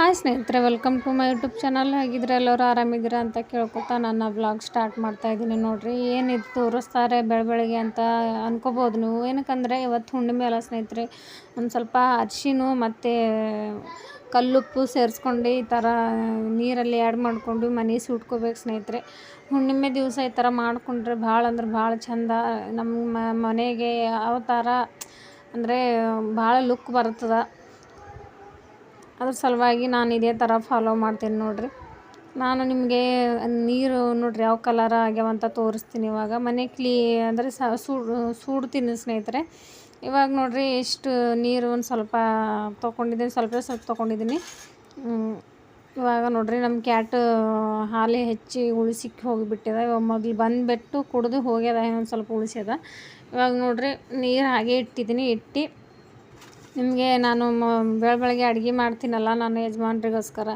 Hi ಸ್ನೇಹಿತರೆ welcome to my YouTube channel ಹಾಗಿದ್ರೆ ಎಲ್ಲರೂ? ಆರಾಮಿದ್ದೀರಾ ಅಂತ ಕೇಳ್ಕೊತಾ ನನ್ನ ಬ್ಲಾಗ್ ಸ್ಟಾರ್ಟ್ ಮಾಡ್ತಾ ಇದ್ದೀನಿ ನೋಡಿರಿ. ಏನಿದು ತೋರಿಸ್ತಾರೆ ಬೆಳ ಬೆಳಗ್ಗೆ ಅಂತ ಅನ್ಕೋಬೋದು ನೀವು. ಏನಕ್ಕಂದರೆ, ಇವತ್ತು ಹುಣ್ಣಿಮೆ ಅಲ್ಲ ಸ್ನೇಹಿತರೆ. ಒಂದು ಸ್ವಲ್ಪ ಅರಿಶಿನ ಮತ್ತು ಕಲ್ಲುಪ್ಪು ಸೇರಿಸ್ಕೊಂಡು ಈ ಥರ ನೀರಲ್ಲಿ ಆ್ಯಡ್ ಮಾಡಿಕೊಂಡು ಮನೆ ಸುಟ್ಕೋಬೇಕು ಸ್ನೇಹಿತರೆ. ಹುಣ್ಣಿಮೆ ದಿವಸ ಈ ಥರ ಮಾಡಿಕೊಂಡ್ರೆ ಭಾಳ ಅಂದ್ರೆ ಭಾಳ ಚಂದ. ನಮ್ಮ ಮನೆಗೆ ಯಾವ ಥರ ಅಂದರೆ ಭಾಳ ಲುಕ್ ಬರ್ತದೆ. ಅದ್ರ ಸಲುವಾಗಿ ನಾನು ಇದೇ ಥರ ಫಾಲೋ ಮಾಡ್ತೀನಿ ನೋಡಿರಿ. ನಾನು ನಿಮಗೆ ನೀರು ನೋಡಿರಿ ಯಾವ ಕಲರ್ ಆಗ್ಯಾವಂತ ತೋರಿಸ್ತೀನಿ ಇವಾಗ. ಮನೆ ಕ್ಲೀ ಅಂದರೆ ಸೂಡ್ತೀನಿ ಸ್ನೇಹಿತರೆ. ಇವಾಗ ನೋಡಿರಿ ಎಷ್ಟು ನೀರು ಒಂದು ಸ್ವಲ್ಪ ತೊಗೊಂಡಿದ್ದೀನಿ, ಸ್ವಲ್ಪ ಸ್ವಲ್ಪ ತೊಗೊಂಡಿದ್ದೀನಿ. ಇವಾಗ ನೋಡಿರಿ ನಮ್ಮ ಕ್ಯಾಟ್ ಹಾಲು ಹೆಚ್ಚಿ ಉಳಿಸಿಕ್ಕೆ ಹೋಗಿಬಿಟ್ಟಿದೆ. ಇವಾಗ ಮೊದಲು ಬಂದುಬಿಟ್ಟು ಕುಡಿದು ಹೋಗ್ಯದ, ಇನ್ನೊಂದು ಸ್ವಲ್ಪ ಉಳಿಸ್ಯದ ಇವಾಗ ನೋಡಿರಿ ನೀರು ಹಾಗೆ ಇಟ್ಟಿದ್ದೀನಿ, ಇಟ್ಟು ನಿಮಗೆ ನಾನು ಬೆಳ ಬೆಳಗ್ಗೆ ಅಡುಗೆ ಮಾಡ್ತೀನಲ್ಲ ನಾನು ಯಜಮಾನ್ರಿಗೋಸ್ಕರ,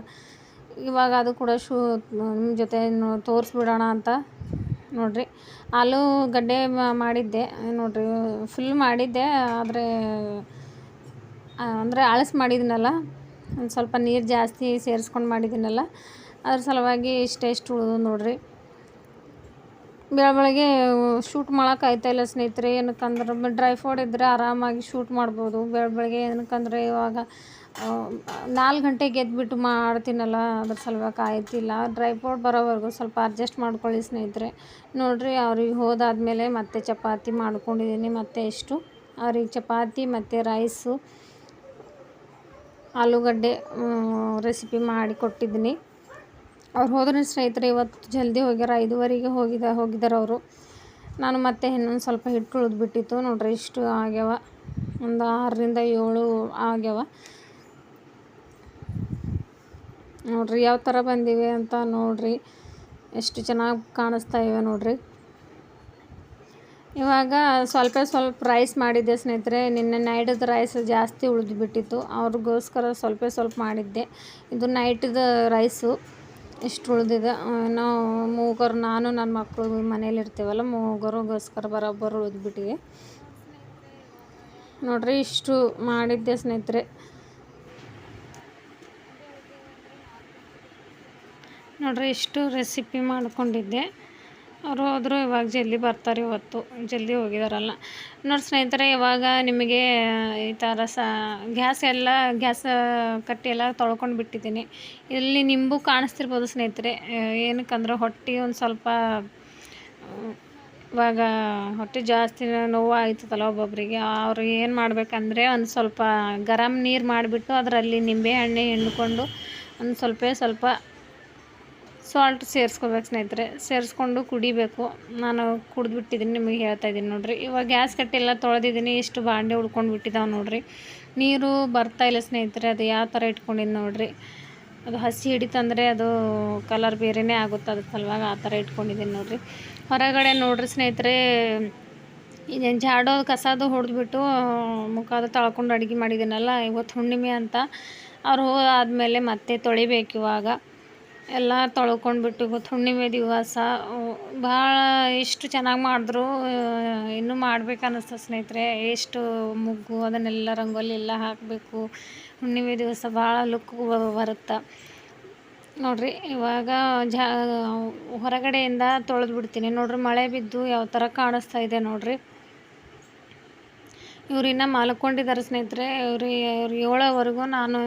ಇವಾಗ ಅದು ಕೂಡ ಶೂ, ನಿಮ್ಮ ಜೊತೆ ತೋರಿಸ್ಬಿಡೋಣ ಅಂತ ನೋಡಿರಿ. ಆಲೂಗಡ್ಡೆ ಮಾಡಿದ್ದೆ, ನೋಡಿರಿ ಫುಲ್ ಮಾಡಿದ್ದೆ, ಆದರೆ ಅಂದರೆ ಆಳಸ್ ಮಾಡಿದ್ದೀನಲ್ಲ ಒಂದು ಸ್ವಲ್ಪ ನೀರು ಜಾಸ್ತಿ ಸೇರಿಸ್ಕೊಂಡು ಮಾಡಿದ್ದೀನಲ್ಲ ಅದ್ರ ಸಲುವಾಗಿ ಇಷ್ಟೆಷ್ಟು ಉಳಿದು ನೋಡಿರಿ. ಬೆಳಗ್ಗೆ ಶೂಟ್ ಮಾಡೋಕೆ ಇಲ್ಲ ಸ್ನೇಹಿತರೆ? ಏನಕ್ಕಂದ್ರೆ ಡ್ರೈ ಫ್ರೂಟ್ ಇದ್ದರೆ ಆರಾಮಾಗಿ ಶೂಟ್ ಮಾಡ್ಬೋದು. ಬೆಳ ಬೆಳಗ್ಗೆ ಏನಕ್ಕಂದರೆ ಇವಾಗ ನಾಲ್ಕು ಗಂಟೆಗೆ ಎದ್ಬಿಟ್ಟು ಮಾಡ್ತೀನಲ್ಲ ಅದ್ರ ಸಲುವಾಗಿ ಆಯ್ತಿಲ್ಲ. ಡ್ರೈ ಫ್ರೂಟ್ ಬರೋವರೆಗೂ ಸ್ವಲ್ಪ ಅಡ್ಜಸ್ಟ್ ಮಾಡ್ಕೊಳ್ಳಿ ಸ್ನೇಹಿತರೆ. ನೋಡಿರಿ, ಅವ್ರಿಗೆ ಹೋದಾದಮೇಲೆ ಮತ್ತೆ ಚಪಾತಿ ಮಾಡ್ಕೊಂಡಿದ್ದೀನಿ ಮತ್ತೆ ಎಷ್ಟು? ಅವ್ರಿಗೆ ಚಪಾತಿ ಮತ್ತು ರೈಸು ಆಲೂಗಡ್ಡೆ ರೆಸಿಪಿ ಮಾಡಿ ಕೊಟ್ಟಿದ್ದೀನಿ ಅವ್ರು ಹೋದ್ರೆ ಸ್ನೇಹಿತರೆ, ಇವತ್ತು ಜಲ್ದಿ ಹೋಗ್ಯಾರ, ಐದುವರೆಗೆ ಹೋಗಿದ ಹೋಗಿದ್ದಾರೆ ಅವರು. ನಾನು ಮತ್ತೆ ಇನ್ನೊಂದು ಸ್ವಲ್ಪ ಹಿಟ್ಟು ಉಳಿದ್ಬಿಟ್ಟಿತ್ತು. ನೋಡ್ರಿ, ಇಷ್ಟು ಆಗ್ಯಾವ. ಒಂದು ಆರರಿಂದ ಏಳು ಆಗ್ಯಾವ. ನೋಡ್ರಿ, ಯಾವ ಥರ ಬಂದಿವೆ ಅಂತ ನೋಡ್ರಿ. ಎಷ್ಟು ಚೆನ್ನಾಗಿ ಕಾಣಿಸ್ತಾ ಇವೆ ನೋಡ್ರಿ. ಇವಾಗ ಸ್ವಲ್ಪ ಸ್ವಲ್ಪ ರೈಸ್ ಮಾಡಿದ್ದೆ ಸ್ನೇಹಿತರೆ. ನಿನ್ನೆ ನೈಟದ ರೈಸ್ ಜಾಸ್ತಿ ಉಳಿದ್ಬಿಟ್ಟಿತ್ತು. ಅವ್ರಿಗೋಸ್ಕರ ಸ್ವಲ್ಪ ಸ್ವಲ್ಪ ಮಾಡಿದ್ದೆ. ಇದು ನೈಟದ ರೈಸು ಇಷ್ಟು ಉಳಿದಿದೆ. ನಾವು ಮೂಗರು, ನಾನು ನನ್ನ ಮಕ್ಕಳು ಮನೇಲಿ ಇರ್ತೀವಲ್ಲ, ಮೂಗರಿಗೋಸ್ಕರ ಬರೋಬ್ಬರು ಉಳಿದ್ಬಿಟ್ಟಿದೆ ನೋಡ್ರಿ, ಇಷ್ಟು ಮಾಡಿದ್ದೆ ಸ್ನೇಹಿತರೆ. ನೋಡ್ರಿ, ಇಷ್ಟು ರೆಸಿಪಿ ಮಾಡ್ಕೊಂಡಿದ್ದೆ. ಅವರು ಹೋದರು, ಇವಾಗ ಜಲ್ದಿ ಬರ್ತಾರೆ ಇವತ್ತು. ಜಲ್ದಿ ಹೋಗಿದಾರಲ್ಲ. ನೋಡಿ ಸ್ನೇಹಿತರೆ, ಇವಾಗ ನಿಮಗೆ ಈ ಥರ ಸ, ಗ್ಯಾಸ್ ಎಲ್ಲ, ಗ್ಯಾಸ್ ಕಟ್ಟಿ ಎಲ್ಲ ತೊಳ್ಕೊಂಡು ಬಿಟ್ಟಿದ್ದೀನಿ. ಇಲ್ಲಿ ನಿಂಬು ಕಾಣಿಸ್ತಿರ್ಬೋದು ಸ್ನೇಹಿತರೆ. ಏನಕ್ಕಂದ್ರೆ ಹೊಟ್ಟೆ ಒಂದು ಸ್ವಲ್ಪ, ಇವಾಗ ಹೊಟ್ಟೆ ಜಾಸ್ತಿ ನೋವು ಆಯ್ತದಲ್ಲ ಒಬ್ಬೊಬ್ಬರಿಗೆ ಅವ್ರು ಏನು ಮಾಡಬೇಕಂದ್ರೆ ಒಂದು ಸ್ವಲ್ಪ ಗರಂ ನೀರು ಮಾಡಿಬಿಟ್ಟು ಅದರಲ್ಲಿ ನಿಂಬೆ ಹಣ್ಣೆ ಹಿಂಡ್ಕೊಂಡು ಒಂದು ಸ್ವಲ್ಪ ಸ್ವಲ್ಪ ಸಾಲ್ಟ್ ಸೇರಿಸ್ಕೋಬೇಕು ಸ್ನೇಹಿತರೆ. ಸೇರಿಸ್ಕೊಂಡು ಕುಡಿಬೇಕು. ನಾನು ಕುಡಿದ್ಬಿಟ್ಟಿದ್ದೀನಿ ನಿಮಗೆ ಹೇಳ್ತಾ ಇದ್ದೀನಿ ನೋಡಿರಿ. ಇವಾಗ ಗ್ಯಾಸ್ ಕಟ್ಟೆಲ್ಲ ತೊಳೆದಿದ್ದೀನಿ, ಇಷ್ಟು ಬಾಂಡೆ ಉಳ್ಕೊಂಡು ಬಿಟ್ಟಿದ್ದಾವೆ ನೋಡಿರಿ. ನೀರು ಬರ್ತಾ ಇಲ್ಲ ಸ್ನೇಹಿತರೆ, ಅದು ಯಾವ ಥರ ಇಟ್ಕೊಂಡಿದ್ದು ನೋಡಿರಿ. ಅದು ಹಸಿ ಹಿಡಿತಂದರೆ ಅದು ಕಲರ್ ಬೇರೆಯೇ ಆಗುತ್ತೆ ಅದ್ರ ಸಲುವಾಗಿ ಆ ಥರ ಇಟ್ಕೊಂಡಿದ್ದೀನಿ ನೋಡಿರಿ. ಹೊರಗಡೆ ನೋಡಿರಿ ಸ್ನೇಹಿತರೆ ಇದೇನು ಜಾಡೋ ಕಸದು ಹೊಡೆದ್ಬಿಟ್ಟು ಮುಖದ ತಳ್ಕೊಂಡು ಅಡುಗೆ ಮಾಡಿದ್ದೀನಲ್ಲ ಇವತ್ತು ಹುಣ್ಣಿಮೆ ಅಂತ. ಅವ್ರು ಹೋದಾದ್ಮೇಲೆ ಮತ್ತೆ ತೊಳಿಬೇಕು ಇವಾಗ. ಎಲ್ಲ ತೊಳ್ಕೊಂಡ್ಬಿಟ್ಟು ಇವತ್ತು ಹುಣ್ಣಿಮೆ ದಿವಸ ಭಾಳ ಎಷ್ಟು ಚೆನ್ನಾಗಿ ಮಾಡಿದ್ರು. ಇನ್ನೂ ಮಾಡ್ಬೇಕು ಸ್ನೇಹಿತರೆ. ಎಷ್ಟು ಮುಗ್ಗು, ಅದನ್ನೆಲ್ಲ ರಂಗೋಲಿ ಎಲ್ಲ ಹಾಕಬೇಕು. ಹುಣ್ಣಿಮೆ ದಿವಸ ಭಾಳ ಲುಕ್ ಬರುತ್ತೆ. ನೋಡಿರಿ, ಇವಾಗ ಜಾ, ಹೊರಗಡೆಯಿಂದ ತೊಳೆದು ಬಿಡ್ತೀನಿ ನೋಡಿರಿ, ಮಳೆ ಬಿದ್ದು ಯಾವ ಥರ ಕಾಣಿಸ್ತಾ ಇದೆ ನೋಡಿರಿ. ಇವ್ರು ಇನ್ನೂ ಮಲ್ಕೊಂಡಿದ್ದಾರೆ ಸ್ನೇಹಿತರೆ. ಇವ್ರು ಇವ್ರು ಏಳೋವರೆಗೂ ನಾನು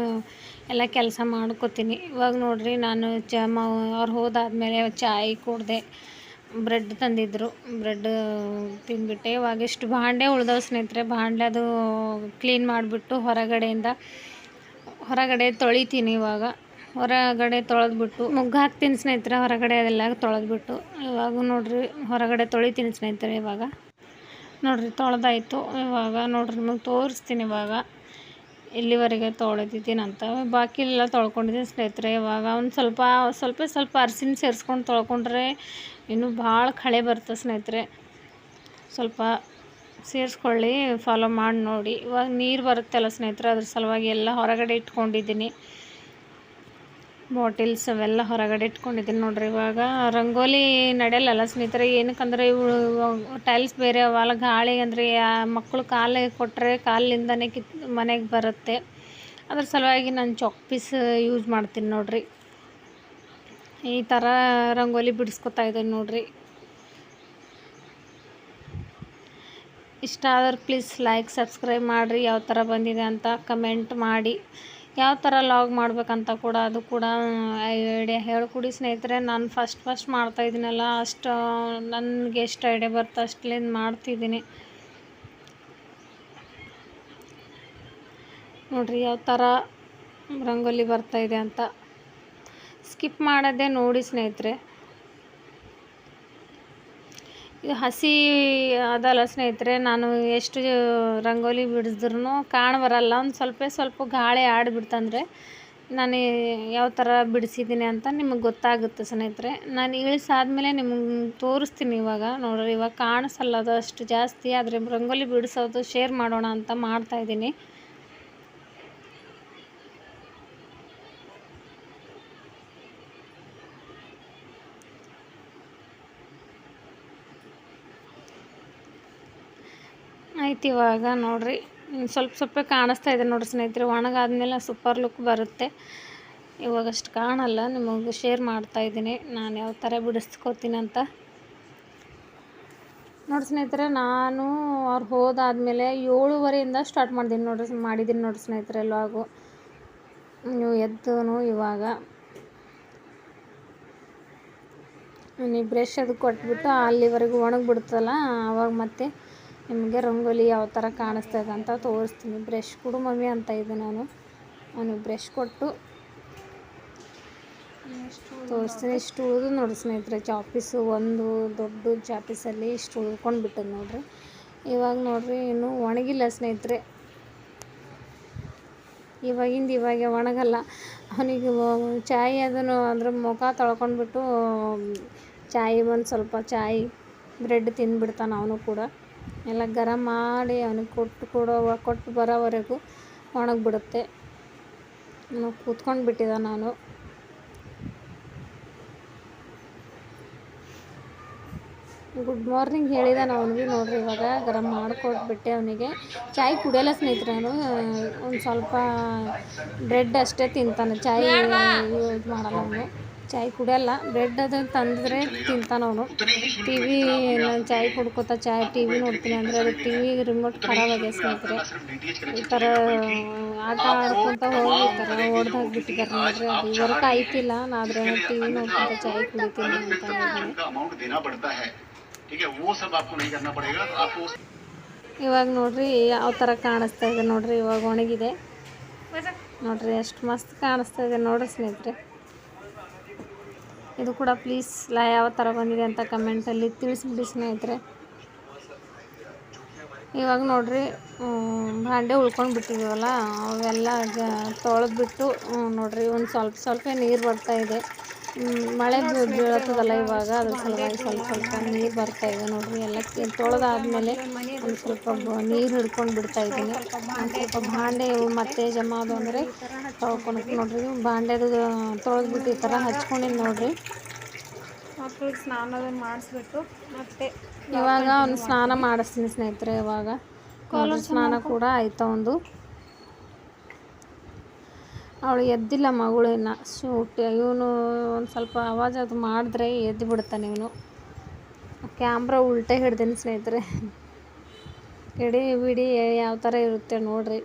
ಎಲ್ಲ ಕೆಲಸ ಮಾಡ್ಕೋತೀನಿ. ಇವಾಗ ನೋಡಿರಿ ನಾನು ಚ ಮ ಅವ್ರು ಹೋದಾದ್ಮೇಲೆ ಚಾಯ್ ಕುಡ್ದೆ, ಬ್ರೆಡ್ ತಂದಿದ್ದರು ಬ್ರೆಡ್ ತಿಂದ್ಬಿಟ್ಟೆ. ಇವಾಗ ಎಷ್ಟು ಭಾಂಡೆ ಉಳ್ದವ್ ಸ್ನೇಹಿತರೆ. ಭಾಂಡೆ ಅದು ಕ್ಲೀನ್ ಮಾಡಿಬಿಟ್ಟು ಹೊರಗಡೆಯಿಂದ ಹೊರಗಡೆ ತೊಳಿತೀನಿ ಇವಾಗ. ಹೊರಗಡೆ ತೊಳೆದ್ಬಿಟ್ಟು ಮುಗ್ಗು ಹಾಕ್ತೀನಿ ಸ್ನೇಹಿತರೆ. ಹೊರಗಡೆ ಅದೆಲ್ಲ ತೊಳೆದ್ಬಿಟ್ಟು ಇವಾಗ ನೋಡಿರಿ ಹೊರಗಡೆ ತೊಳಿತೀನಿ ಸ್ನೇಹಿತರೆ ಇವಾಗ. ನೋಡಿರಿ ತೊಳೆದಾಯ್ತು. ಇವಾಗ ನೋಡಿರಿ ನಿಮಗೆ ತೋರಿಸ್ತೀನಿ ಇವಾಗ. ಇಲ್ಲಿವರೆಗೆ ತೊಳೆದಿದ್ದೀನಂತ ಬಾಕಿ ಎಲ್ಲ ತೊಳ್ಕೊಂಡಿದ್ದೀನಿ ಸ್ನೇಹಿತರೆ, ಇವಾಗ ಒಂದು ಸ್ವಲ್ಪ ಸ್ವಲ್ಪ ಸ್ವಲ್ಪ ಅರ್ಸಿನ ಸೇರಿಸ್ಕೊಂಡು ತೊಳ್ಕೊಂಡ್ರೆ ಇನ್ನೂ ಭಾಳ ಕಳೆ ಬರ್ತದೆ ಸ್ನೇಹಿತರೆ. ಸ್ವಲ್ಪ ಸೇರಿಸ್ಕೊಳ್ಳಿ ಫಾಲೋ ಮಾಡಿ ನೋಡಿ. ಇವಾಗ ನೀರು ಬರುತ್ತಲ್ಲ ಸ್ನೇಹಿತರೆ, ಅದ್ರ ಸಲುವಾಗಿ ಎಲ್ಲ ಹೊರಗಡೆ ಇಟ್ಕೊಂಡಿದ್ದೀನಿ. ಬಾಟಿಲ್ಸ್ ಅವೆಲ್ಲ ಹೊರಗಡೆ ಇಟ್ಕೊಂಡಿದ್ದೀನಿ ನೋಡ್ರಿ ಇವಾಗ. ರಂಗೋಲಿ ನಡೆಯಲ್ಲಲ್ಲ ಸ್ನೇಹಿತರೆ? ಏನಕ್ಕಂದ್ರೆ ಇವು ಟೈಲ್ಸ್ ಬೇರೆ ಅವಲ್ಲ ಗಾಳಿ ಅಂದರೆ ಮಕ್ಕಳು ಕಾಲು ಕೊಟ್ಟರೆ ಕಾಲಿಂದನೇ ಕಿತ್ ಮನೆಗೆ ಬರುತ್ತೆ. ಅದ್ರ ಸಲುವಾಗಿ ನಾನು ಚಾಕ್ ಪೀಸ್ ಯೂಸ್ ಮಾಡ್ತೀನಿ ನೋಡ್ರಿ. ಈ ಥರ ರಂಗೋಲಿ ಬಿಡಿಸ್ಕೊತಾ ಇದ್ದೀನಿ ನೋಡ್ರಿ. ಇಷ್ಟ ಆದ್ರೆ ಪ್ಲೀಸ್ ಲೈಕ್ ಸಬ್ಸ್ಕ್ರೈಬ್ ಮಾಡಿರಿ. ಯಾವ ಥರ ಬಂದಿದೆ ಅಂತ ಕಮೆಂಟ್ ಮಾಡಿ. ಯಾವ ಥರ ಲಾಗ್ ಮಾಡಬೇಕಂತ ಕೂಡ ಅದು ಕೂಡ ಐಡಿಯಾ ಹೇಳ್ಕೊಡಿ ಸ್ನೇಹಿತರೆ. ನಾನು ಫಸ್ಟ್ ಫಸ್ಟ್ ಮಾಡ್ತಾಯಿದ್ದೀನಲ್ಲ ಅಷ್ಟು ನನಗೆ ಎಷ್ಟು ಐಡಿಯಾ ಬರುತ್ತೆ ಅಷ್ಟಲಿಂದ ಮಾಡ್ತಿದ್ದೀನಿ. ನೋಡಿರಿ ಯಾವ ಥರ ರಂಗೋಲಿ ಬರ್ತಾಯಿದೆ ಅಂತ. ಸ್ಕಿಪ್ ಮಾಡೋದೇ ನೋಡಿ ಸ್ನೇಹಿತರೆ. ಹಸಿ ಅದಲ್ಲ ಸ್ನೇಹಿತರೆ, ನಾನು ಎಷ್ಟು ರಂಗೋಲಿ ಬಿಡಿಸಿದ್ರು ಕಾಣ ಬರಲ್ಲ. ಒಂದು ಸ್ವಲ್ಪ ಸ್ವಲ್ಪ ಗಾಳಿ ಆಡಿಬಿಡ್ತಂದ್ರೆ ನಾನು ಯಾವ ಥರ ಬಿಡಿಸಿದ್ದೀನಿ ಅಂತ ನಿಮಗೆ ಗೊತ್ತಾಗುತ್ತೆ ಸ್ನೇಹಿತರೆ. ನಾನು ಇಳಿಸಾದ್ಮೇಲೆ ನಿಮ್ಗೆ ತೋರಿಸ್ತೀನಿ ಇವಾಗ. ನೋಡ್ರಿ, ಇವಾಗ ಕಾಣಿಸಲ್ಲ ಅದು ಜಾಸ್ತಿ, ಆದರೆ ರಂಗೋಲಿ ಬಿಡಿಸೋದು ಶೇರ್ ಮಾಡೋಣ ಅಂತ ಮಾಡ್ತಾಯಿದ್ದೀನಿ ಆಯ್ತು ಇವಾಗ ನೋಡ್ರಿ. ಸ್ವಲ್ಪ ಸ್ವಲ್ಪ ಕಾಣಿಸ್ತಾ ಇದೆ ನೋಡಿರಿ ಸ್ನೇಹಿತರೆ. ಒಣಗಾದ್ಮೇಲೆ ಸೂಪರ್ ಲುಕ್ ಬರುತ್ತೆ. ಇವಾಗಷ್ಟು ಕಾಣಲ್ಲ. ನಿಮಗೆ ಶೇರ್ ಮಾಡ್ತಾ ಇದ್ದೀನಿ. ನಾನು ಯಾವ ಥರ ಬಿಡಿಸ್ಕೋತೀನಿ ಅಂತ. ನೋಡಿ ಸ್ನೇಹಿತರೆ, ನಾನು ಅವ್ರು ಹೋದಾದಮೇಲೆ ಏಳುವರೆಯಿಂದ ಸ್ಟಾರ್ಟ್ ಮಾಡಿದ್ದೀನಿ ನೋಡ್ರಿ ಮಾಡಿದ್ದೀನಿ ನೋಡಿ ಸ್ನೇಹಿತರೆ ಲಾಗು ನೀವು ಎದ್ದು ಇವಾಗ. ನೀವು ಬ್ರಷ್ ಅದು ಕೊಟ್ಬಿಟ್ಟು ಅಲ್ಲಿವರೆಗೂ ಒಣಗಿಬಿಡ್ತಲ್ಲ ಆವಾಗ ಮತ್ತೆ ನಿಮಗೆ ರಂಗೋಲಿ ಯಾವ ಥರ ಕಾಣಿಸ್ತದೆ ಅಂತ ತೋರಿಸ್ತೀನಿ. ಬ್ರಷ್ ಕೊಡು ಮಮ್ಮಿ ಅಂತ ಇದೆ ನಾನು. ಅವನು ಬ್ರಷ್ ಕೊಟ್ಟು ತೋರಿಸ್ತೀನಿ. ಇಷ್ಟು ಉಳಿದು ನೋಡಿ ಸ್ನೇಹಿತರೆ, ಚಾಪೀಸು ಒಂದು ದೊಡ್ಡ ಚಾಪೀಸಲ್ಲಿ ಇಷ್ಟು ಉಳ್ಕೊಂಡು ಬಿಟ್ಟದ್ದು ನೋಡ್ರಿ. ಇವಾಗ ನೋಡ್ರಿ, ಇನ್ನೂ ಒಣಗಿಲ್ಲ ಸ್ನೇಹಿತರೆ. ಇವಾಗಿಂದ ಇವಾಗ ಒಣಗಲ್ಲ. ಅವನಿಗೆ ಚಾಯ್ ಅದನ್ನು ಅದ್ರ ಮುಖ ತೊಳ್ಕೊಂಡ್ಬಿಟ್ಟು, ಚಾಯಿ ಒಂದು ಸ್ವಲ್ಪ ಚಾಯಿ, ಬ್ರೆಡ್ ತಿಂದ್ಬಿಡ್ತಾನೆ ಅವನು ಕೂಡ. ಎಲ್ಲ ಗರಂ ಮಾಡಿ ಅವನಿಗೆ ಕೊಟ್ಟು ಕೊಡೋ ಕೊಟ್ಟು ಬರೋವರೆಗೂ ಒಣಗಿಬಿಡುತ್ತೆ. ಕೂತ್ಕೊಂಡು ಬಿಟ್ಟಿದ್ದ ನಾನು. ಗುಡ್ ಮಾರ್ನಿಂಗ್ ಹೇಳಿದಾನೆ ಅವನಿಗೆ. ನೋಡ್ರಿ, ಇವಾಗ ಗರಂ ಮಾಡಿಕೊಟ್ಬಿಟ್ಟೆ ಅವನಿಗೆ. ಚಾಯ್ ಕುಡಿಯಲ್ಲ ಸ್ನೇಹಿತರೆ ಅವನು. ಒಂದು ಸ್ವಲ್ಪ ಬ್ರೆಡ್ ಅಷ್ಟೇ ತಿಂತಾನೆ. ಚಾಯ್ ಯೂಸ್ ಮಾಡಲ್ಲ ಅವನು. ಚಾಯ್ ಕುಡಿಯಲ್ಲ. ಬ್ರೆಡ್ ಅದು ತಂದ್ರೆ ತಿಂತಾನೆ ಅವನು. ಟಿ ವಿ ನಾನು ಚಾಯ್ ಕುಡ್ಕೊತ ಚಾಯ್ ಟಿ ವಿ ನೋಡ್ತೀನಿ ಅಂದರೆ ಅದು ಟಿ ವಿ ರಿಮೋಟ್ ಖರಾಬಾಗಿದೆ ಸ್ನೇಹಿತರೆ. ಈ ಥರ ಆಟ ಆಡ್ಕೊತ ಹೋಗಿರ್ತಾರೆ ಬಿಟ್ಟಿದ್ದಾರೆ ಹೊಡ್ದು ಹಾಕ್ಬಿಟ್ಟಿದ್ದಾರೆ ನೋಡ್ರಿ ಅದು. ವರ್ಕ್ ಆಯ್ತಿಲ್ಲ, ಆದರೆ ಟಿ ವಿ ನೋಡ್ಕೊತ ಚಾಯ್ ಕುಡಿತೀನಿ ಅಂತ ಇವಾಗ ನೋಡ್ರಿ ಯಾವ ಥರ ಕಾಣಿಸ್ತಾ ಇದೆ ನೋಡ್ರಿ. ಇವಾಗ ಒಣಗಿದೆ. ನೋಡ್ರಿ, ಎಷ್ಟು ಮಸ್ತ್ ಕಾಣಿಸ್ತಾ ಇದೆ ನೋಡ್ರಿ ಸ್ನೇಹಿತರೆ. ಇದು ಕೂಡ ಪ್ಲೀಸ್ ಲಾ ಯಾವ ಥರ ಬಂದಿದೆ ಅಂತ ಕಮೆಂಟಲ್ಲಿ ತಿಳಿಸ್ಬಿಡಿ ಸ್ನೇಹಿತರೆ. ಇವಾಗ ನೋಡಿರಿ ಭಾಂಡೆ ಉಳ್ಕೊಂಡು ಬಿಟ್ಟಿದ್ದೀವಲ್ಲ ಅವೆಲ್ಲ ತೊಳೆದ್ಬಿಟ್ಟು ನೋಡಿರಿ ಒಂದು ಸ್ವಲ್ಪ ಸ್ವಲ್ಪ ನೀರು ಬರ್ತಾ ಇದೆ. ಮಳೆ ಬೀಳತ್ತದಲ್ಲ ಇವಾಗ, ಅದ್ರ ಸಲುವಾಗಿ ಸ್ವಲ್ಪ ಸ್ವಲ್ಪ ನೀರು ಬರ್ತಾ ಇದೆ ನೋಡ್ರಿ. ಎಲ್ಲ ತೊಳೆದಾದ್ಮೇಲೆ ಒಂದು ಸ್ವಲ್ಪ ನೀರು ಹಿಡ್ಕೊಂಡು ಬಿಡ್ತಾ ಇದ್ದೀನಿ. ಸ್ವಲ್ಪ ಭಾಂಡೆ ಮತ್ತೆ ಜಮಾ ಅದು ಅಂದರೆ ತೊಳ್ಕೊಂಡು ನೋಡ್ರಿ. ಭಾಂಡೆದು ತೊಳೆದ್ಬಿಟ್ಟು ಈ ಥರ ಹಚ್ಕೊಂಡಿದ್ದು ನೋಡ್ರಿ. ಸ್ನಾನ ಮಾಡಿಸ್ಬಿಟ್ಟು ಮತ್ತೆ ಇವಾಗ ಒಂದು ಸ್ನಾನ ಮಾಡಿಸ್ತೀನಿ ಸ್ನೇಹಿತರೆ, ಇವಾಗ ಸ್ನಾನ ಕೂಡ ಆಯ್ತು ಒಂದು. ಅವಳು ಎದ್ದಿಲ್ಲ ಮಗಳು ಇನ್ನು. ಶೂಟ್ ಇವನು ಒಂದು ಸ್ವಲ್ಪ ಆವಾಜ್ ಅದು ಮಾಡಿದ್ರೆ ಎದ್ದು ಬಿಡ್ತಾನೆ ಇವನು. ಕ್ಯಾಮ್ರಾ ಉಲ್ಟೆ ಹಿಡ್ದೇನೆ ಸ್ನೇಹಿತರೆ. ಇಡೀ ಬಿಡಿ ಯಾವ ಥರ ಇರುತ್ತೆ ನೋಡ್ರಿ.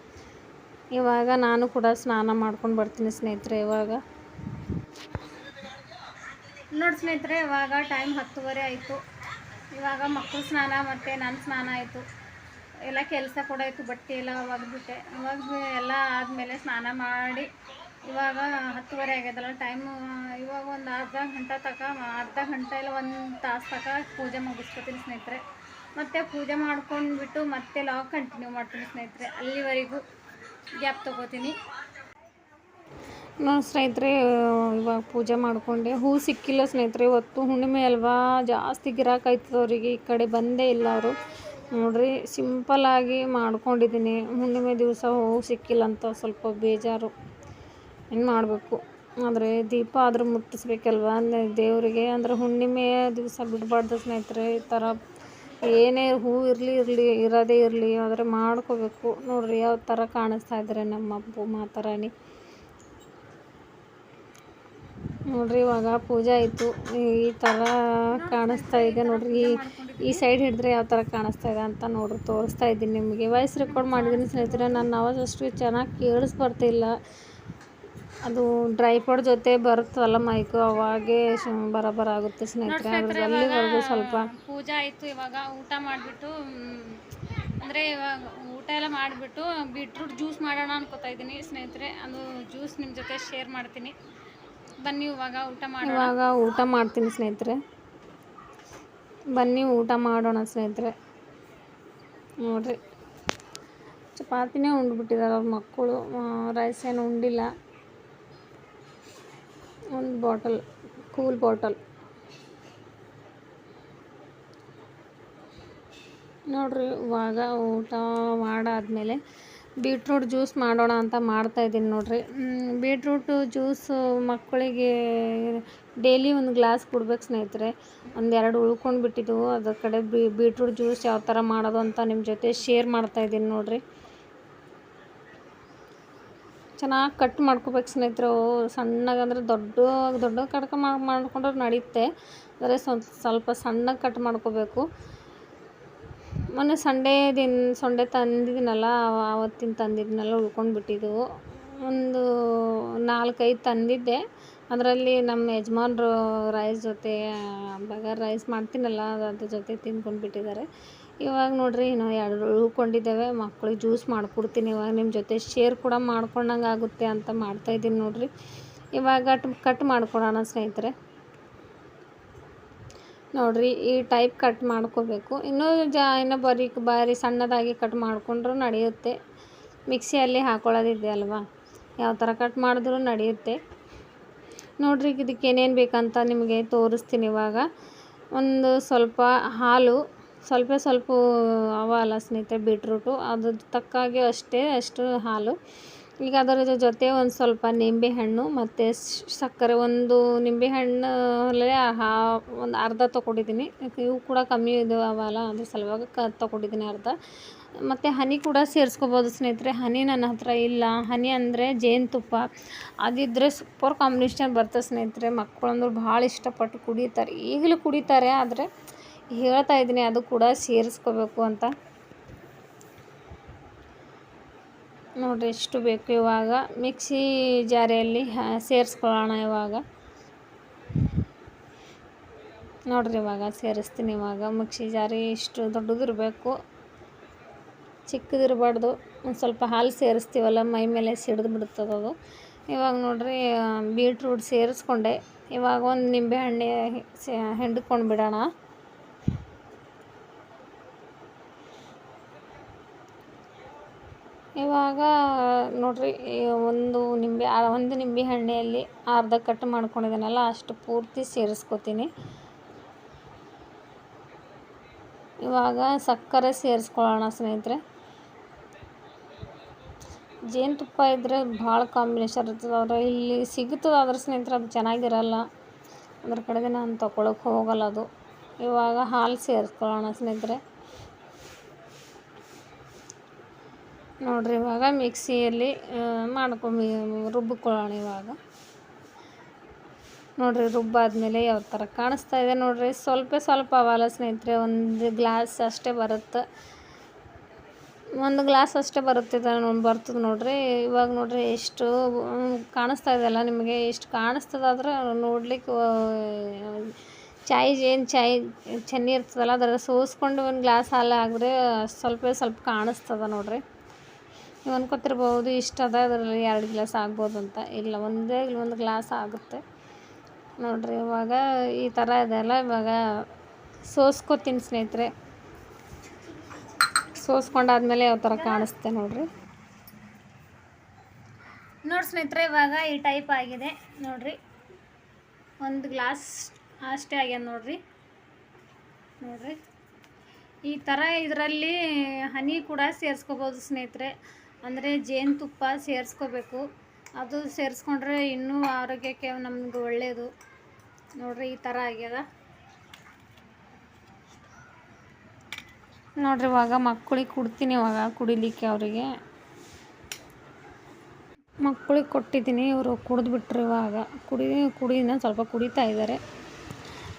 ಇವಾಗ ನಾನು ಕೂಡ ಸ್ನಾನ ಮಾಡ್ಕೊಂಡು ಬರ್ತೀನಿ ಸ್ನೇಹಿತರೆ ಇವಾಗ. ನೋಡಿ ಸ್ನೇಹಿತರೆ, ಇವಾಗ ಟೈಮ್ ಹತ್ತುವರೆ ಆಯಿತು. ಇವಾಗ ಮಕ್ಕಳು ಸ್ನಾನ ಮತ್ತು ನನ್ನ ಸ್ನಾನ ಆಯಿತು. ಎಲ್ಲ ಕೆಲಸ ಕೂಡ ಬಟ್ಟೆ ಎಲ್ಲ ಒಗೆದ್ಬಿಟ್ಟೆ ಒಗೆದು ಎಲ್ಲ ಆದಮೇಲೆ ಸ್ನಾನ ಮಾಡಿ ಇವಾಗ ಹತ್ತುವರೆ ಆಗ್ಯದಲ್ಲ ಟೈಮು ಇವಾಗ ಒಂದು ಅರ್ಧ ಗಂಟೆ ತನಕ ಅರ್ಧ ಗಂಟೆ ಇಲ್ಲ, ಒಂದು ತಾಸು ತನಕ ಪೂಜೆ ಮುಗಿಸ್ಕೊತೀನಿ ಸ್ನೇಹಿತರೆ. ಮತ್ತು ಪೂಜೆ ಮಾಡ್ಕೊಂಡ್ಬಿಟ್ಟು ಮತ್ತೆ ಲಾಗ್ ಕಂಟಿನ್ಯೂ ಮಾಡ್ತೀನಿ ಸ್ನೇಹಿತರೆ. ಅಲ್ಲಿವರೆಗೂ ಗ್ಯಾಪ್ ತೊಗೋತೀನಿ. ನಾನು ಸ್ನೇಹಿತರೆ, ಇವಾಗ ಪೂಜೆ ಮಾಡಿಕೊಂಡೆ. ಹೂ ಸಿಕ್ಕಿಲ್ಲ ಸ್ನೇಹಿತರೆ, ಇವತ್ತು ಹುಣ್ಣಿಮೆ ಅಲ್ವಾ? ಜಾಸ್ತಿ ಗಿರಾಕ್ ಅವರಿಗೆ ಈ ಕಡೆ ಬಂದೇ ಇಲ್ಲ ಅವರು. ನೋಡ್ರಿ ಸಿಂಪಲ್ಲಾಗಿ ಮಾಡ್ಕೊಂಡಿದ್ದೀನಿ ಹುಣ್ಣಿಮೆ ದಿವಸ ಹೂವು ಸಿಕ್ಕಿಲ್ಲ ಅಂತ ಸ್ವಲ್ಪ ಬೇಜಾರು. ಏನು ಮಾಡಬೇಕು. ಆದರೆ ದೀಪ ಆದರೂ ಮುಟ್ಟಿಸ್ಬೇಕಲ್ವ? ಅಂದರೆ ದೇವರಿಗೆ, ಅಂದ್ರೆ ಹುಣ್ಣಿಮೆ ದಿವಸ ಬಿಡಬಾರ್ದು ಸ್ನೇಹಿತರೆ, ಈ ಥರ ಏನೇ ಹೂವು ಇರಲಿ ಇರಲಿ, ಇರೋದೇ ಇರಲಿ, ಆದರೆ ಮಾಡ್ಕೋಬೇಕು. ನೋಡಿರಿ, ಯಾವ ಥರ ಕಾಣಿಸ್ತಾ ಇದ್ದಾರೆ ನಮ್ಮ ಮಾತಾರಾಣಿ. ನೋಡ್ರಿ ಇವಾಗ ಪೂಜೆ ಆಯಿತು. ಈ ಥರ ಕಾಣಿಸ್ತಾ ಇದೆ ನೋಡ್ರಿ. ಈ ಈ ಸೈಡ್ ಹಿಡಿದ್ರೆ ಯಾವ ಥರ ಕಾಣಿಸ್ತಾ ಇದೆ ಅಂತ ನೋಡ್ರಿ ತೋರಿಸ್ತಾ ಇದ್ದೀನಿ ನಿಮಗೆ. ವಾಯ್ಸ್ ರೆಕಾರ್ಡ್ ಮಾಡಿದ್ದೀನಿ ಸ್ನೇಹಿತರೆ ನನ್ನ ಆವಾಜ್ ಅಷ್ಟು ಚೆನ್ನಾಗಿ ಕೇಳಿಸ್ ಬರ್ತಿಲ್ಲ. ಅದು ಡ್ರೈ ಡ್ರೈಪಾಡ್ ಜೊತೆ ಬರುತ್ತಲ್ಲ ಮೈಕು ಅವಾಗೇ ಬರಬರ ಆಗುತ್ತೆ ಸ್ನೇಹಿತರೆ. ಅಲ್ಲಿವರೆಗೂ ಸ್ವಲ್ಪ. ಪೂಜೆ ಆಯಿತು ಇವಾಗ ಊಟ ಮಾಡಿಬಿಟ್ಟು ಅಂದರೆ ಇವಾಗ ಊಟ ಎಲ್ಲ ಮಾಡಿಬಿಟ್ಟು ಬೀಟ್ರೂಟ್ ಜ್ಯೂಸ್ ಮಾಡೋಣ ಅನ್ಕೋತಾ ಇದ್ದೀನಿ ಸ್ನೇಹಿತರೆ. ಅದು ಜ್ಯೂಸ್ ನಿಮ್ಮ ಜೊತೆ ಶೇರ್ ಮಾಡ್ತೀನಿ. ಬನ್ನಿ, ಇವಾಗ ಊಟ ಮಾಡೋಣ. ಇವಾಗ ಊಟ ಮಾಡ್ತೀನಿ ಸ್ನೇಹಿತರೆ. ಬನ್ನಿ, ಊಟ ಮಾಡೋಣ ಸ್ನೇಹಿತರೆ. ನೋಡ್ರಿ. ಚಪಾತಿನೇ ಉಂಡ್ಬಿಟ್ಟಿದ್ದಾರೆ ಅವ್ರ ಮಕ್ಕಳು. ರೈಸ್ ಏನು ಉಂಡಿಲ್ಲ. ಒಂದು ಬಾಟಲ್, ಕೂಲ್ ಬಾಟಲ್. ನೋಡ್ರಿ, ಇವಾಗ ಊಟ ಮಾಡಾದ್ಮೇಲೆ ಬೀಟ್ರೂಟ್ ಜ್ಯೂಸ್ ಮಾಡೋಣ ಅಂತ ಮಾಡ್ತಾ ಇದ್ದೀನಿ ಬೀಟ್ರೂಟು ಬೀಟ್ರೂಟ್ ಜ್ಯೂಸು ಮಕ್ಕಳಿಗೆ ಡೈಲಿ ಒಂದು ಗ್ಲಾಸ್ ಕೊಡ್ಬೇಕು ಸ್ನೇಹಿತರೆ. ಒಂದೆರಡು ಉಳ್ಕೊಂಡು ಬಿಟ್ಟಿದ್ದವು ಅದ್ರ ಕಡೆ ಬೀಟ್ರೂಟ್ ಜ್ಯೂಸ್ ಯಾವ ಥರ ಮಾಡೋದು ಅಂತ ನಿಮ್ಮ ಜೊತೆ ಶೇರ್ ಮಾಡ್ತಾ ಇದ್ದೀನಿ ನೋಡಿರಿ. ಚೆನ್ನಾಗಿ ಕಟ್ ಮಾಡ್ಕೋಬೇಕು ಸ್ನೇಹಿತರೆ. ಸಣ್ಣಗೆ ಅಂದರೆ ದೊಡ್ಡ ದೊಡ್ಡ ಕಡ್ಕ ಮಾಡಿ ಮಾಡ್ಕೊಂಡ್ರೆ ನಡೆಯುತ್ತೆ ಆದರೆ ಸ್ವಲ್ಪ ಸ್ವಲ್ಪ ಸಣ್ಣಗೆ ಕಟ್ ಮಾಡ್ಕೋಬೇಕು. ಮೊನ್ನೆ ಸಂಡೇ ದಿನ ಸಂಡೆ ತಂದಿದ್ದೀನಲ್ಲ ಆವ- ಆವತ್ತಿನ ತಂದಿದ್ನೆಲ್ಲ, ಉಳ್ಕೊಂಡು ಬಿಟ್ಟಿದ್ದವು ಒಂದು ನಾಲ್ಕೈದು ತಂದಿದ್ದೆ. ಅದರಲ್ಲಿ ನಮ್ಮ ಯಜಮಾನ್ರು ರೈಸ್ ಜೊತೆ ಬಗರ್ ರೈಸ್ ಮಾಡ್ತೀನಲ್ಲ, ಅದು ಅದ್ರ ಜೊತೆ ತಿಂದ್ಕೊಂಡು ಬಿಟ್ಟಿದ್ದಾರೆ. ಇವಾಗ ನೋಡಿರಿ, ಇನ್ನು ಎರಡು ಉಳ್ಕೊಂಡಿದ್ದೇವೆ. ಮಕ್ಳಿಗೆ ಜ್ಯೂಸ್ ಮಾಡಿಕೊಡ್ತೀನಿ. ಇವಾಗ ನಿಮ್ಮ ಜೊತೆ ಶೇರ್ ಕೂಡ ಮಾಡ್ಕೊಂಡಂಗೆ ಆಗುತ್ತೆ ಅಂತ ಮಾಡ್ತಾಯಿದ್ದೀನಿ ನೋಡಿರಿ. ಇವಾಗ ಕಟ್ ಕಟ್ ಮಾಡ್ಕೊಡೋಣ ಸ್ನೇಹಿತರೆ. ನೋಡ್ರಿ, ಈ ಟೈಪ್ ಕಟ್ ಮಾಡ್ಕೋಬೇಕು. ಇನ್ನೂ ಜಾ, ಇನ್ನೂ ಬರೀಕ್ ಬಾರಿ ಸಣ್ಣದಾಗಿ ಕಟ್ ಮಾಡಿಕೊಂಡ್ರೂ ನಡೆಯುತ್ತೆ. ಮಿಕ್ಸಿಯಲ್ಲಿ ಹಾಕೊಳ್ಳೋದಿದೆ ಅಲ್ವಾ? ಯಾವ ಥರ ಕಟ್ ಮಾಡಿದ್ರೂ ನಡೆಯುತ್ತೆ. ನೋಡ್ರಿ, ಇದಕ್ಕೆ ಏನೇನು ಬೇಕಂತ ನಿಮಗೆ ತೋರಿಸ್ತೀನಿ ಇವಾಗ. ಒಂದು ಸ್ವಲ್ಪ ಹಾಲು, ಸ್ವಲ್ಪ ಸ್ವಲ್ಪ ಅವ ಅಲ್ಲ ಸ್ನೇಹಿತರೆ ಬೀಟ್ರೂಟು ಅದ್ರ ತಕ್ಕಾಗೆ ಅಷ್ಟೇ ಅಷ್ಟು ಹಾಲು. ಈಗ ಅದರ ಜೊತೆ ಒಂದು ಸ್ವಲ್ಪ ನಿಂಬೆಹಣ್ಣು ಮತ್ತು ಸಕ್ಕರೆ ಒಂದು ನಿಂಬೆಹಣ್ಣು ಹಾ ಒಂದು ಅರ್ಧ ತೊಗೊಂಡಿದ್ದೀನಿ. ಇವು ಕೂಡ ಕಮ್ಮಿ ಇದು ಅವಲ್ಲ, ಅದ್ರ ಸಲುವಾಗಿ ಕ ತೊಗೊಂಡಿದ್ದೀನಿ ಅರ್ಧ. ಮತ್ತು ಹನಿ ಕೂಡ ಸೇರಿಸ್ಕೋಬೋದು ಸ್ನೇಹಿತರೆ. ಹನಿ ನನ್ನ ಹತ್ರ ಇಲ್ಲ. ಹನಿ ಅಂದರೆ ಜೇನುತುಪ್ಪ. ಅದಿದ್ದರೆ ಸೂಪರ್ ಕಾಂಬಿನೇಷನ್ ಬರ್ತದೆ ಸ್ನೇಹಿತರೆ. ಮಕ್ಕಳಂದ್ರೆ ಭಾಳ ಇಷ್ಟಪಟ್ಟು ಕುಡಿತಾರೆ. ಈಗಲೂ ಕುಡಿತಾರೆ, ಆದರೆ ಹೇಳ್ತಾ ಇದ್ದೀನಿ ಅದು ಕೂಡ ಸೇರಿಸ್ಕೋಬೇಕು ಅಂತ. ನೋಡಿರಿ ಎಷ್ಟು ಬೇಕು ಇವಾಗ. ಮಿಕ್ಸಿ ಜಾರಿಯಲ್ಲಿ ಸೇರಿಸ್ಕೊಳ್ಳೋಣ ಇವಾಗ. ನೋಡಿರಿ ಇವಾಗ ಸೇರಿಸ್ತೀನಿ ಇವಾಗ. ಮಿಕ್ಸಿ ಜಾರಿ ಇಷ್ಟು ದೊಡ್ಡದಿರಬೇಕು. ಚಿಕ್ಕದಿರಬಾರ್ದು. ಒಂದು ಸ್ವಲ್ಪ ಹಾಲು ಸೇರಿಸ್ತೀವಲ್ಲ, ಮೈ ಮೇಲೆ ಸಿಡಿದು ಬಿಡ್ತದೆ ಅದು. ಇವಾಗ ನೋಡ್ರಿ ಬೀಟ್ರೂಟ್ ಸೇರಿಸ್ಕೊಂಡೆ. ಇವಾಗ ಒಂದು ನಿಂಬೆಹಣ್ಣೆ ಹಿಂಡ್ಕೊಂಡು ಬಿಡೋಣ. ಇವಾಗ ನೋಡ್ರಿ ಒಂದು ನಿಂಬೆ ಒಂದು ನಿಂಬೆ ಹಣ್ಣೆಯಲ್ಲಿ ಅರ್ಧ ಕಟ್ ಮಾಡ್ಕೊಂಡಿದ್ದೀನಲ್ಲ ಅಷ್ಟು ಪೂರ್ತಿ ಸೇರಿಸ್ಕೊತೀನಿ. ಇವಾಗ ಸಕ್ಕರೆ ಸೇರಿಸ್ಕೊಳ್ಳೋಣ ಸ್ನೇಹಿತರೆ. ಜೇನುತುಪ್ಪ ಇದ್ದರೆ ಭಾಳ ಕಾಂಬಿನೇಷನ್ ಇರ್ತದೆ. ಆದರೆ ಇಲ್ಲಿ ಸಿಗುತ್ತದೆ ಅದ್ರ ಸ್ನೇಹಿತರೆ ಅದು ಚೆನ್ನಾಗಿರಲ್ಲ. ಅದ್ರ ಕಡೆಗೆ ನಾನು ತೊಗೊಳಕ್ಕೆ ಹೋಗಲ್ಲ ಅದು. ಇವಾಗ ಹಾಲು ಸೇರಿಸ್ಕೊಳ್ಳೋಣ ಸ್ನೇಹಿತರೆ. ನೋಡ್ರಿ ಇವಾಗ ಮಿಕ್ಸಿಯಲ್ಲಿ ಮಾಡ್ಕೊಂಬಿ ರುಬ್ಬಿಕೊಳ್ಳೋಣ ಇವಾಗ. ನೋಡ್ರಿ ರುಬ್ಬಾದ್ಮೇಲೆ ಯಾವ ಥರ ಕಾಣಿಸ್ತಾ ಇದೆ ನೋಡ್ರಿ. ಸ್ವಲ್ಪ ಸ್ವಲ್ಪ ಅವಲ್ಲ ಸ್ನೇಹಿತರೆ, ಒಂದು ಗ್ಲಾಸ್ ಅಷ್ಟೇ ಬರುತ್ತೆ. ಒಂದು ಗ್ಲಾಸ್ ಅಷ್ಟೇ ಬರುತ್ತಿದೆ ಬರ್ತದೆ ನೋಡ್ರಿ. ಇವಾಗ ನೋಡ್ರಿ ಎಷ್ಟು ಕಾಣಿಸ್ತಾ ಇದೆಯಲ್ಲ ನಿಮಗೆ, ಎಷ್ಟು ಕಾಣಿಸ್ತದಾದ್ರೆ ನೋಡ್ಲಿಕ್ಕೆ ಚಾಯ್ ಏನು ಚಾಯ್, ಚೆನ್ನಿ ಇರ್ತದಲ್ಲ ಅದರ ಸೋಸ್ಕೊಂಡು ಒಂದು ಗ್ಲಾಸ್ ಹಾಲು ಹಾಕಿದ್ರೆ ಸ್ವಲ್ಪ ಸ್ವಲ್ಪ ಕಾಣಿಸ್ತದ ನೋಡ್ರಿ. ನೀವು ಅನ್ಕೋತಿರ್ಬೋದು ಇಷ್ಟು ಅದ, ಅದರಲ್ಲಿ ಎರಡು ಗ್ಲಾಸ್ ಆಗ್ಬೋದು ಅಂತ. ಇಲ್ಲ, ಒಂದೇ ಒಂದು ಗ್ಲಾಸ್ ಆಗುತ್ತೆ. ನೋಡಿರಿ, ಇವಾಗ ಈ ಥರ ಇದೆಲ್ಲ ಇವಾಗ ಸೋಸ್ಕೊತೀನಿ ಸ್ನೇಹಿತರೆ. ಸೋಸ್ಕೊಂಡಾದ್ಮೇಲೆ ಯಾವ ಥರ ಕಾಣಿಸ್ತೆ ನೋಡಿರಿ. ನೋಡಿ ಸ್ನೇಹಿತರೆ, ಇವಾಗ ಈ ಟೈಪ್ ಆಗಿದೆ. ನೋಡಿರಿ, ಒಂದು ಗ್ಲಾಸ್ ಅಷ್ಟೇ ಆಗ್ಯದ ನೋಡಿರಿ. ನೋಡಿರಿ, ಈ ಥರ ಇದರಲ್ಲಿ ಹನಿ ಕೂಡ ಸೇರಿಸ್ಕೋಬೋದು ಸ್ನೇಹಿತರೆ. ಅಂದರೆ ಜೇನುತುಪ್ಪ ಸೇರಿಸ್ಕೋಬೇಕು. ಅದು ಸೇರಿಸ್ಕೊಂಡ್ರೆ ಇನ್ನೂ ಆರೋಗ್ಯಕ್ಕೆ ನಮ್ಗೆ ಒಳ್ಳೆಯದು ನೋಡ್ರಿ ಈ ಥರ ಆಗ್ಯದ. ನೋಡ್ರಿ ಇವಾಗ ಮಕ್ಕಳಿಗೆ ಕೊಡ್ತೀನಿ ಇವಾಗ ಕುಡಿಲಿಕ್ಕೆ ಅವರಿಗೆ. ಮಕ್ಕಳಿಗೆ ಕೊಟ್ಟಿದ್ದೀನಿ, ಇವರು ಕುಡಿದ್ಬಿಟ್ರು ಇವಾಗ. ಕುಡಿ ಕುಡಿನ ಸ್ವಲ್ಪ ಕುಡಿತಾ ಇದ್ದಾರೆ.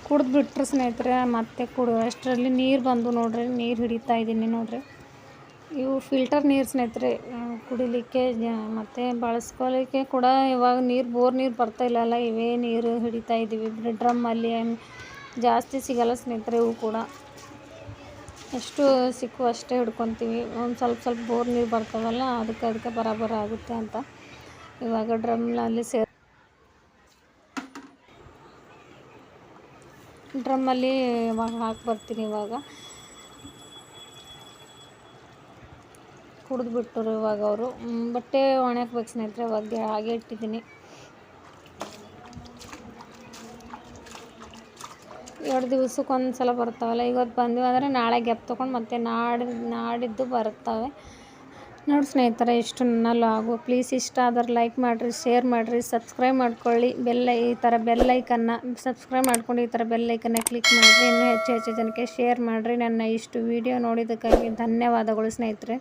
ಕುಡಿದ್ಬಿಟ್ರೆ ಸ್ನೇಹಿತರೆ, ಮತ್ತೆ ಕುಡಿ, ಅಷ್ಟರಲ್ಲಿ ನೀರು ಬಂದು ನೋಡ್ರಿ, ನೀರು ಹಿಡಿತಾ ಇದ್ದೀನಿ ನೋಡ್ರಿ. ಇವು ಫಿಲ್ಟರ್ ನೀರು ಸ್ನೇಹಿತರೆ ಕುಡಿಲಿಕ್ಕೆ ಮತ್ತು ಬಳಸ್ಕೊಳ್ಳಿಕ್ಕೆ ಕೂಡ ಇವಾಗ ನೀರು, ಬೋರ್ ನೀರು ಬರ್ತಾ ಇಲ್ಲಲ್ಲ ಇವೇ ನೀರು ಹಿಡಿತಾ ಇದ್ದೀವಿ ಡ್ರಮ್ಮಲ್ಲಿ ಜಾಸ್ತಿ ಸಿಗಲ್ಲ ಸ್ನೇಹಿತರೆ ಇವು ಕೂಡ. ಎಷ್ಟು ಸಿಕ್ಕು ಅಷ್ಟೇ ಹಿಡ್ಕೊತೀವಿ. ಒಂದು ಸ್ವಲ್ಪ ಸ್ವಲ್ಪ ಬೋರ್ ನೀರು ಬರ್ತಾವಲ್ಲ, ಅದಕ್ಕೆ ಅದಕ್ಕೆ ಬರಾಬರ ಆಗುತ್ತೆ ಅಂತ ಇವಾಗ ಡ್ರಮ್ನಲ್ಲಿ ಸೇರ್ ಡ್ರಮ್ಮಲ್ಲಿ ಇವಾಗ ಹಾಕಿ ಬರ್ತೀನಿ ಇವಾಗ. ಕುಡಿದ್ಬಿಟ್ಟರು ಇವಾಗ ಅವರು. ಬಟ್ಟೆ ಒಣಗ್ಬೇಕು ಸ್ನೇಹಿತರೆ, ಇವಾಗ ಹಾಗೆ ಇಟ್ಟಿದ್ದೀನಿ. ಎರಡು ದಿವ್ಸಕ್ಕೆ ಒಂದು ಸಲ ಬರ್ತಾವಲ್ಲ ಇವತ್ತು ಬಂದ್ವಿ ಅಂದರೆ ನಾಳೆ ಗ್ಯಾಪ್ ತೊಗೊಂಡು ಮತ್ತೆ ನಾಡಿದ್ದು ನಾಡಿದ್ದು ಬರ್ತವೆ ನೋಡಿ ಸ್ನೇಹಿತರೆ, ಇಷ್ಟು ನನ್ನ ಲಾಗು ಪ್ಲೀಸ್ ಇಷ್ಟ ಆದ್ರೆ ಲೈಕ್ ಮಾಡಿರಿ ಶೇರ್ ಮಾಡಿರಿ ಸಬ್ಸ್ಕ್ರೈಬ್ ಮಾಡ್ಕೊಳ್ಳಿ. ಬೆಲ್ಲ ಈ ಥರ ಬೆಲ್ಲೈಕನ್ನು ಸಬ್ಸ್ಕ್ರೈಬ್ ಮಾಡ್ಕೊಂಡು ಈ ಥರ ಬೆಲ್ ಐಕನ್ನ ಕ್ಲಿಕ್ ಮಾಡಿರಿ. ಇನ್ನೂ ಹೆಚ್ಚು ಹೆಚ್ಚು ಜನಕ್ಕೆ ಶೇರ್ ಮಾಡಿರಿ. ನನ್ನ ಇಷ್ಟು ವಿಡಿಯೋ ನೋಡಿದ್ದಕ್ಕಾಗಿ ಧನ್ಯವಾದಗಳು ಸ್ನೇಹಿತರೆ.